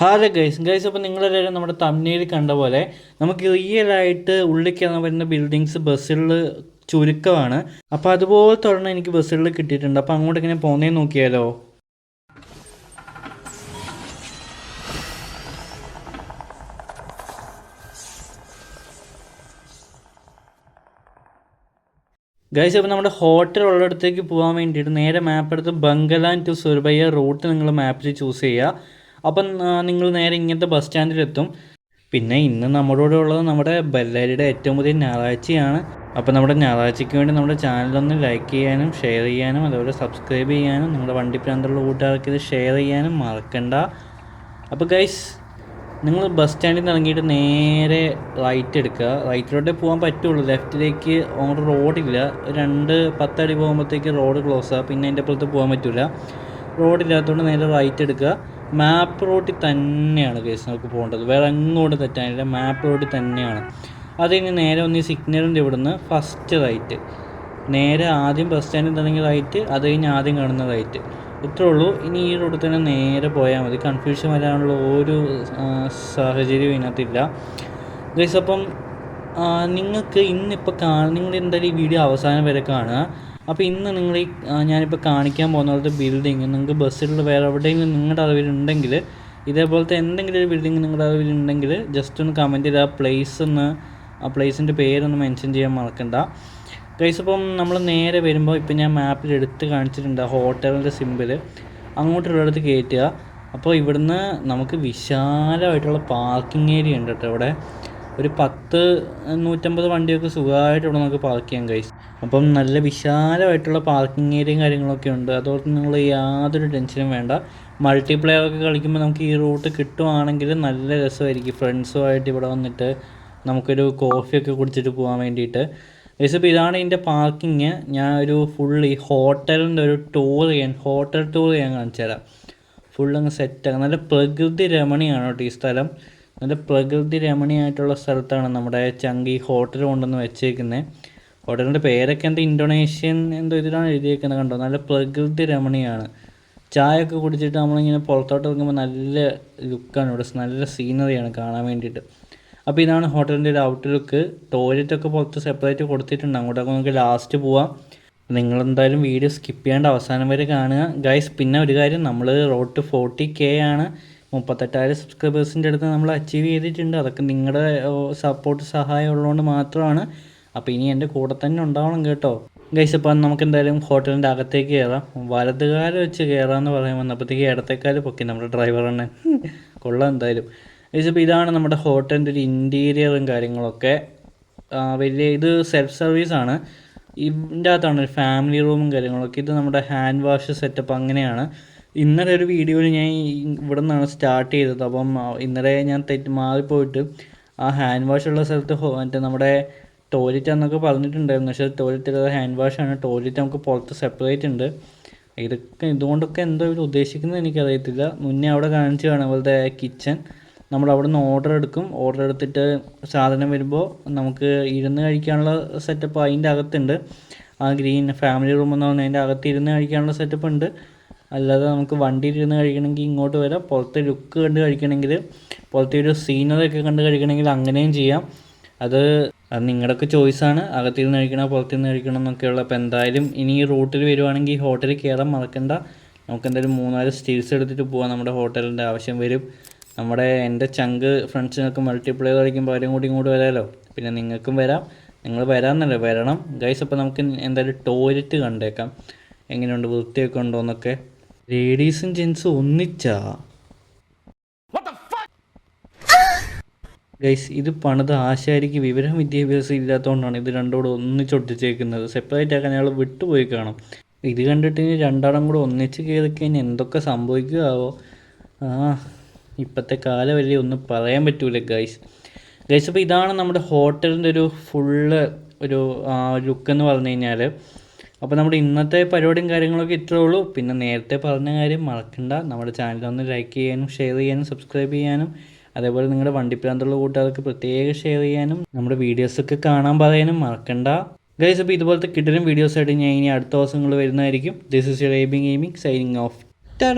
Hello guys guys അപ്പോൾ നിങ്ങളെല്ലാവരും നമ്മുടെ തമിഴിൽ കണ്ട പോലെ നമുക്ക് റിയൽ ആയിട്ട് ഉള്ളിക്കാൻ വരുന്ന ബിൽഡിങ്സ് ബസ്സുകളിൽ ചുരുക്കമാണ്. അപ്പോൾ അതുപോലെ തുടർന്ന് എനിക്ക് ബസ്സുകളിൽ കിട്ടിയിട്ടുണ്ട്. അപ്പോൾ അങ്ങോട്ട് ഇങ്ങനെ പോന്നേ നോക്കിയാലോ? ഗൈസ് അപ്പോൾ നമ്മുടെ ഹോട്ടൽ ഉള്ളിടത്തേക്ക് പോകാൻ വേണ്ടിയിട്ട് നേരെ മാപ്പ് എടുത്ത് ബംഗലാൻ ടു സുർബയ്യ റൂട്ട് നിങ്ങൾ മാപ്പിൽ ചൂസ് ചെയ്യുക. അപ്പം നിങ്ങൾ നേരെ ഇങ്ങനത്തെ ബസ് സ്റ്റാൻഡിലെത്തും പിന്നെ ഇന്ന് നമ്മുടെ ഉള്ളത് നമ്മുടെ ബെല്ലാരിയുടെ ഏറ്റവും പുതിയ ഞായറാഴ്ചയാണ്. അപ്പോൾ നമ്മുടെ ഞായറാഴ്ചയ്ക്ക് വേണ്ടി നമ്മുടെ ചാനലൊന്ന് ലൈക്ക് ചെയ്യാനും ഷെയർ ചെയ്യാനും അതുപോലെ സബ്സ്ക്രൈബ് ചെയ്യാനും നിങ്ങളുടെ വണ്ടി പ്രാന്തമുള്ള കൂട്ടുകാർക്ക് ഇത് ഷെയർ ചെയ്യാനും മറക്കണ്ട. അപ്പോൾ ഗൈസ് നിങ്ങൾ ബസ് സ്റ്റാൻഡിൽ ഇറങ്ങിയിട്ട് നേരെ റൈറ്റ് എടുക്കുക. റൈറ്റിലോട്ടേ പോകാൻ പറ്റുള്ളൂ. ലെഫ്റ്റിലേക്ക് അങ്ങോട്ട് റോഡില്ല രണ്ട് പത്തടി പോകുമ്പോഴത്തേക്ക് റോഡ് ക്ലോസ് ആ. പിന്നെ അതിന്റെ അപ്പുറത്ത് പോകാൻ പറ്റില്ല റോഡില്ലാത്തതുകൊണ്ട് നേരെ റൈറ്റ് എടുക്കുക. മാപ്പ് റോട്ടിൽ തന്നെയാണ് കേസ് നമുക്ക് പോകേണ്ടത്. വേറെ എങ്ങോട്ട് തെറ്റാനില്ല. മാപ്പ് റോട്ടിൽ തന്നെയാണ്. അത് കഴിഞ്ഞ് നേരെ ഒന്ന് ഈ സിഗ്നലിന്റെ ഇവിടുന്ന് ഫസ്റ്റ് റൈറ്റ് നേരെ ആദ്യം ബസ് സ്റ്റാൻഡിൽ തുടങ്ങി റൈറ്റ് അത് കഴിഞ്ഞ് ആദ്യം കാണുന്ന റൈറ്റ് ഇത്രേ ഉള്ളൂ. ഇനി ഈ റോഡിൽ തന്നെ നേരെ പോയാൽ മതി. കൺഫ്യൂഷൻ വരാനുള്ള ഒരു സാഹചര്യം സാഹചര്യവും ഇതിനകത്തില്ല. ഗൈസ് അപ്പം നിങ്ങൾക്ക് ഇന്നിപ്പോൾ കാണാൻ നിങ്ങൾ എന്തായാലും ഈ വീഡിയോ അവസാനം വരെ കാണുക. അപ്പോൾ ഇന്ന് നിങ്ങൾ ഈ ഞാനിപ്പോൾ കാണിക്കാൻ പോകുന്ന പോലത്തെ ബിൽഡിങ് നിങ്ങൾക്ക് ബസ്സിലുള്ള വേറെ എവിടെയെങ്കിലും നിങ്ങളുടെ അറിവിലുണ്ടെങ്കിൽ ഇതേപോലത്തെ എന്തെങ്കിലും ഒരു ബിൽഡിങ് നിങ്ങളുടെ അറിവിലുണ്ടെങ്കിൽ ജസ്റ്റ് ഒന്ന് കമന്റ് ചെയ്ത് ആ പ്ലേസ് ഒന്ന് ആ പ്ലേസിന്റെ പേരൊന്ന് മെൻഷൻ ചെയ്യാൻ മറക്കണ്ട. ഗൈസ് ഇപ്പം നമ്മൾ നേരെ വരുമ്പോൾ ഇപ്പം ഞാൻ മാപ്പിൽ എടുത്ത് കാണിച്ചിട്ടുണ്ട് ഹോട്ടലിന്റെ സിമ്പിൾ അങ്ങോട്ടുള്ളടത്ത് കയറ്റുക അപ്പോൾ ഇവിടുന്ന് നമുക്ക് വിശാലമായിട്ടുള്ള പാർക്കിംഗ് ഏരിയ ഉണ്ട് കേട്ടോ ഇവിടെ. ഒരു പത്ത് നൂറ്റമ്പത് വണ്ടിയൊക്കെ സുഖമായിട്ട് ഇവിടെ നമുക്ക് പാർക്ക് ചെയ്യാം ഗൈസ് അപ്പം നല്ല വിശാലമായിട്ടുള്ള പാർക്കിംഗ് ഏരിയയും കാര്യങ്ങളൊക്കെ ഉണ്ട്. അതുകൊണ്ട് നിങ്ങൾ യാതൊരു ടെൻഷനും വേണ്ട. മൾട്ടിപ്ലെയർ ഒക്കെ കളിക്കുമ്പോൾ നമുക്ക് ഈ റൂട്ട് കിട്ടുവാണെങ്കിൽ നല്ല രസമായിരിക്കും. ഫ്രണ്ട്സുമായിട്ട് ഇവിടെ വന്നിട്ട് നമുക്കൊരു കോഫിയൊക്കെ കുടിച്ചിട്ട് പോകാൻ വേണ്ടിയിട്ട്. ഗൈസ് ഇപ്പോൾ ഇതാണ് ഇതിന്റെ പാർക്കിങ് ഞാൻ ഒരു ഫുൾ ഈ ഹോട്ടലിന്റെ ഒരു ടൂർ ചെയ്യാൻ ഹോട്ടൽ ടൂർ ചെയ്യാൻ കാണിച്ചു തരാം. ഫുൾ അങ്ങ് സെറ്റാണ് നല്ല പ്രകൃതി രമണിയാണ് കേട്ടോ ഈ സ്ഥലം. നല്ല പ്രകൃതി രമണിയായിട്ടുള്ള സ്ഥലത്താണ് നമ്മുടെ ചങ്കി ഹോട്ടൽ കൊണ്ടുവന്ന് വെച്ചേക്കുന്നത് ഹോട്ടലിന്റെ പേരൊക്കെ എന്താ ഇൻഡോനേഷ്യൻ എന്തോ ഇതിലാണ് എഴുതിയേക്കുന്നത് കണ്ടോ? നല്ല പ്രകൃതി രമണിയാണ്. ചായ ഒക്കെ കുടിച്ചിട്ട് നമ്മളിങ്ങനെ പുറത്തോട്ട് ഇറങ്ങുമ്പോൾ നല്ല ലുക്കാണ് ഇവിടെ നല്ല സീനറിയാണ് കാണാൻ വേണ്ടിയിട്ട്. അപ്പോൾ ഇതാണ് ഹോട്ടലിന്റെ ഒരു ഔട്ട് ലുക്ക്. ടോയ്ലറ്റ് ഒക്കെ പുറത്ത് സെപ്പറേറ്റ് കൊടുത്തിട്ടുണ്ട്. അങ്ങോട്ടൊക്കെ നമുക്ക് ലാസ്റ്റ് പോവാം. നിങ്ങളെന്തായാലും വീഡിയോ സ്കിപ്പ് ചെയ്യാണ്ട് അവസാനം വരെ കാണുക. ഗൈസ് പിന്നെ ഒരു കാര്യം നമ്മൾ റോഡ് ടു ഫോർട്ടി കെ ആണ്. മുപ്പത്തെട്ടായിരം സബ്സ്ക്രൈബേഴ്സിന്റെ അടുത്ത് നമ്മൾ അച്ചീവ് ചെയ്തിട്ടുണ്ട്. അതൊക്കെ നിങ്ങളുടെ സപ്പോർട്ട് സഹായം ഉള്ളതുകൊണ്ട് മാത്രമാണ്. അപ്പോൾ ഇനി എന്റെ കൂടെ തന്നെ ഉണ്ടാവണം കേട്ടോ. ഗൈസ് അപ്പം നമുക്ക് എന്തായാലും ഹോട്ടലിന്റെ അകത്തേക്ക് കയറാം വലതുകാലം വെച്ച് കയറാമെന്ന് പറയാൻ വന്നപ്പോഴത്തേക്ക് ഇടത്തേക്കാൽ പൊക്കി നമ്മുടെ ഡ്രൈവർ തന്നെ കൊള്ളാം എന്തായാലും. ഗൈസ് അപ്പോൾ ഇതാണ് നമ്മുടെ ഹോട്ടലിന്റെ ഒരു ഇന്റീരിയറും കാര്യങ്ങളൊക്കെ. വലിയ ഇത് സെൽഫ് സർവീസ് ആണ്. ഇതിന്റെ അകത്താണ് ഒരു ഫാമിലി റൂമും കാര്യങ്ങളൊക്കെ. ഇത് നമ്മുടെ ഹാൻഡ് വാഷ് സെറ്റപ്പ് അങ്ങനെയാണ്. ഇന്നലെ ഒരു വീഡിയോയിൽ ഞാൻ ഇവിടെ നിന്നാണ് സ്റ്റാർട്ട് ചെയ്തത്. അപ്പം ഇന്നലെ ഞാൻ തെറ്റ് മാറിപ്പോയിട്ട് ആ ഹാൻഡ് വാഷ് ഉള്ള സ്ഥലത്ത് മറ്റേ നമ്മുടെ ടോയ്ലറ്റ് എന്നൊക്കെ പറഞ്ഞിട്ടുണ്ടായിരുന്നു. പക്ഷേ ടോയ്ലറ്റ് ഹാൻഡ് വാഷാണ് ടോയ്ലറ്റ് നമുക്ക് പുറത്ത് സെപ്പറേറ്റ് ഉണ്ട്. ഇതൊക്കെ ഇതുകൊണ്ടൊക്കെ എന്തോ ഇവർ ഉദ്ദേശിക്കുന്നത് എനിക്കറിയത്തില്ല. മുന്നേ അവിടെ കാണിച്ചു കാണാം. അതുപോലത്തെ കിച്ചൺ നമ്മൾ അവിടെ നിന്ന് ഓർഡർ എടുക്കും. ഓർഡർ എടുത്തിട്ട് സാധനം വരുമ്പോൾ നമുക്ക് ഇരുന്ന് കഴിക്കാനുള്ള സെറ്റപ്പ് അതിന്റെ അകത്തുണ്ട്. ആ ഗ്രീൻ ഫാമിലി റൂം എന്ന് പറഞ്ഞാൽ അതിന്റെ അകത്ത് ഇരുന്ന് കഴിക്കാനുള്ള സെറ്റപ്പ് ഉണ്ട്. അല്ലാതെ നമുക്ക് വണ്ടിയിൽ ഇരുന്ന് കഴിക്കണമെങ്കിൽ ഇങ്ങോട്ട് വരാം. പുറത്തെ ലുക്ക് കണ്ട് കഴിക്കണമെങ്കിൽ പുറത്തെ ഒരു സീനറി ഒക്കെ കണ്ട് കഴിക്കണമെങ്കിൽ അങ്ങനെയും ചെയ്യാം. അത് അത് നിങ്ങളുടെയൊക്കെ ചോയ്സാണ് അകത്തിരുന്ന് കഴിക്കണോ പുറത്തിരുന്ന് കഴിക്കണം എന്നൊക്കെയുള്ള അപ്പോൾ എന്തായാലും ഇനി ഈ റൂട്ടിൽ വരുവാണെങ്കിൽ ഈ ഹോട്ടലിൽ കയറാൻ മറക്കണ്ട. നമുക്ക് എന്തായാലും മൂന്നാൽ സ്റ്റീൽസ് എടുത്തിട്ട് പോകാം നമ്മുടെ ഹോട്ടലിന്റെ ആവശ്യം വരും. നമ്മുടെ എന്റെ ചങ്ക് ഫ്രണ്ട്സിനൊക്കെ മൾട്ടിപ്ലെയർ കളിക്കുമ്പോൾ അവരും കൂടി ഇങ്ങോട്ട് വരാമല്ലോ പിന്നെ നിങ്ങൾക്കും വരാം. നിങ്ങൾ വരാമെന്നല്ലേ വരണം. ഗൈസ് അപ്പോൾ നമുക്ക് എന്തായാലും ടോയ്ലറ്റ് കണ്ടേക്കാം. എങ്ങനെയുണ്ട്? വൃത്തിയൊക്കെ ഉണ്ടോ എന്നൊക്കെ? ലേഡീസും ജെൻസും ഒന്നിച്ചാ? ഗൈസ് ഇത് പണിത് ആശാരിക്ക് വിവരം വിദ്യാഭ്യാസം ഇല്ലാത്തതുകൊണ്ടാണ് ഇത് രണ്ടോട് ഒന്നിച്ചൊട്ടിച്ചേക്കുന്നത് സെപ്പറേറ്റ് ആക്കാൻ അയാൾ വിട്ടുപോയി കാണും. ഇത് കണ്ടിട്ട് ഇനി രണ്ടാളും കൂടെ ഒന്നിച്ച് കയറി കഴിഞ്ഞാൽ എന്തൊക്കെ സംഭവിക്കുകയാവോ ആ ഇപ്പോഴത്തെ കാലമല്ലേ ഒന്നും പറയാൻ പറ്റൂല ഗൈസ് ഗൈസ് അപ്പോൾ ഇതാണ് നമ്മുടെ ഹോട്ടലിന്റെ ഒരു ഫുള്ള് ഒരു ലുക്ക് എന്ന് പറഞ്ഞു കഴിഞ്ഞാൽ അപ്പോൾ നമ്മുടെ ഇന്നത്തെ പരിപാടിയും കാര്യങ്ങളൊക്കെ ഇത്രേ ഉള്ളൂ. പിന്നെ നേരത്തെ പറഞ്ഞ കാര്യം മറക്കണ്ട. നമ്മുടെ ചാനൽ ഒന്ന് ലൈക്ക് ചെയ്യാനും ഷെയർ ചെയ്യാനും സബ്സ്ക്രൈബ് ചെയ്യാനും. അതേപോലെ നിങ്ങളുടെ വണ്ടിപ്രാന്തുള്ള കൂട്ടുകാർക്ക് പ്രത്യേകം ഷെയർ ചെയ്യാനും നമ്മുടെ വീഡിയോസൊക്കെ കാണാൻ പറയാനും മറക്കണ്ട. ഗൈസ് അപ്പോൾ ഇതുപോലത്തെ കിടരും വീഡിയോസ് ആയിട്ട് ഞാൻ ഇനി അടുത്ത ദിവസങ്ങൾ വരുന്നതായിരിക്കും. ദിസ് ഇസ് യുവർ ഏബിങ് ഗെയിമിംഗ് സൈനിങ് ഓഫ് ടാ